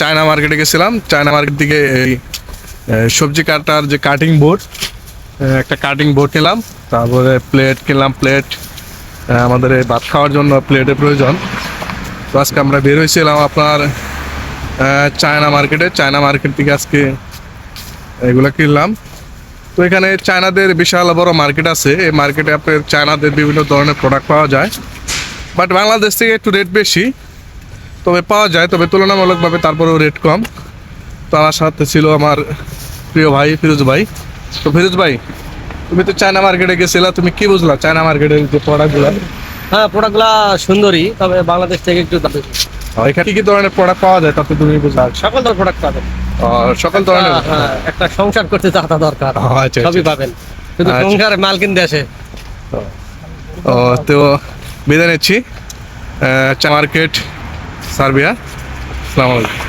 China মার্কেটে গেছিলাম। China market থেকে এই সবজি কাটার যে কাটিং বোর্ড একটা কাটিং বোর্ড নিলাম। তারপরে প্লেট কিনলাম প্লেট আমাদের ভাত খাওয়ার জন্য প্লেটের প্রয়োজন। তো আজকে আমরা বের হয়েছিলাম আপনার চায়না মার্কেটে। চায়না মার্কেট থেকে আজকে এগুলো কিনলাম। তো এখানে চায়নাদের বিশাল বড় মার্কেট আছে। এই মার্কেটে আপনার চায়নাদের বিভিন্ন ধরনের প্রোডাক্ট পাওয়া যায়। বাট বাংলাদেশ থেকে একটু রেট বেশি। তবে পাওয়া যায় তবে তুলনামূলকভাবে তারপরেও রেট কম। তো আমার সাথে ছিল আমার প্রিয় ভাই ফিরোজ ভাই। তো ফিরোজ ভাই তুমি তো চায়না মার্কেটে গেছিলা তুমি কি বুঝলা চায়না মার্কেটের যে প্রোডাক্টগুলো হ্যাঁ প্রোডাক্টগুলা সুন্দরই তবে বাংলাদেশ থেকে একটু দাম বেশি। এখানে কি কি ধরনের প্রোডাক্ট পাওয়া যায় তাতে তুমি বুঝলা। সকল ধরনের প্রোডাক্ট পাবেন। সকল ধরনের? হ্যাঁ, একটা সংসার করতে যা দরকার। ও, আচ্ছা, সবই আচ্ছা। পাবেন। শুধু আচ্ছা। সংসার মাল কিনতে আসে। ও তো বিদায় নিচ্ছি। Market Serbia. আসসালামু আলাইকুম।